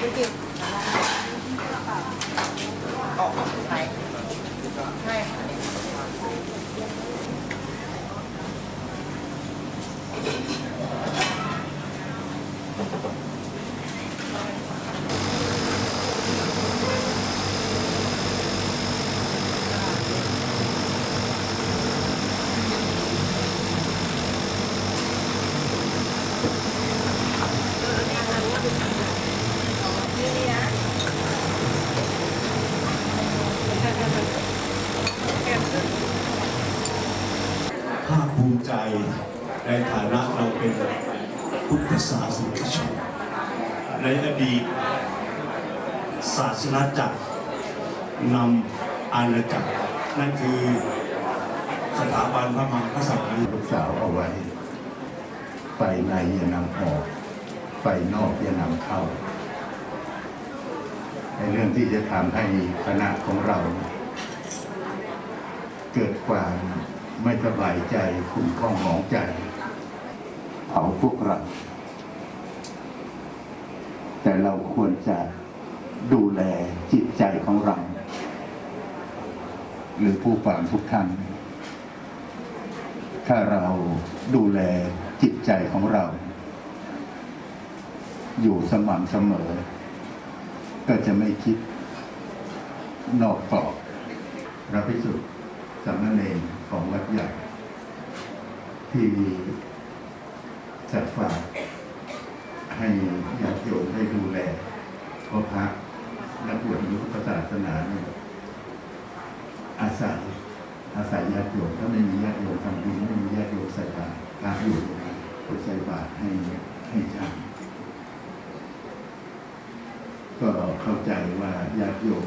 ออกใช่ใช่ค่ะ ภาคภูมิใจ ในฐานะเราเป็นพุทธศาสนิกชนในอดีตศาสนาจักรนำอาณาจักร นั่นคือสถาบันพระมหากษัตริย์ลูกสาวเอาไว้ไฟในอย่านำออกไฟนอกอย่านำเข้า ในเรื่องที่จะทำให้คณะของเรา เกิดความไม่สบายใจขุ่นข้องหมองใจ เอาพวกเรา แต่เราควรจะดูแลจิตใจของเรา หรือผู้ฟังทุกท่าน ถ้าเราดูแลจิตใจของเรา อยู่สม่ำเสมอ ก็จะไม่คิดนอกกรอบพระพิสุทธิ์สามเณรของวัดใหญ่ที่ จัดฝากให้ญาติโยมได้ดูแลเพราะพระนักบวชยุทธศาสนาเนี่ยอาศัยอาศัยญาติโยมถ้าไม่มีญาติโยมทำบุญไม่มีญาติโยมใส่บาตรพระอยู่นะครับใส่บาตรให้ให้ฉันก็เข้าใจว่าญาติโยม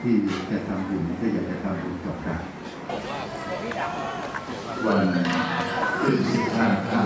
ที่จะทำบุญก็อยากจะทำบุญกับพระวันที่สิบห้าค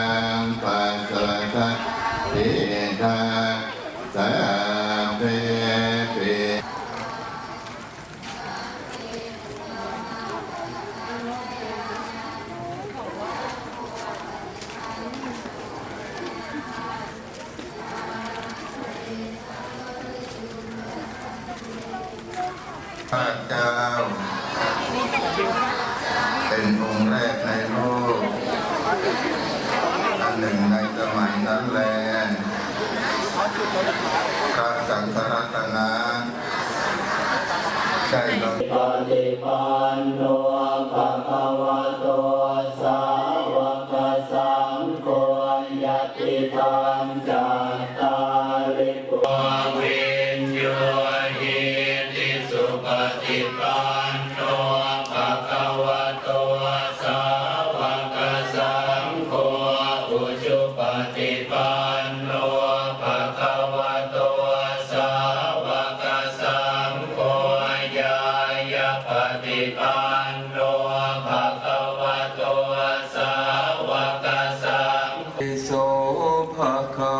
พระสังฆรัตนาใช่หรือปฏิปันโนภะคะวะโตสาวกสังโฆยติธรรมจ Paka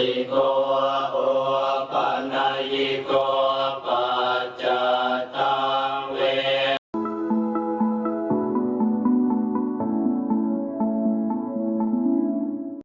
الشيطان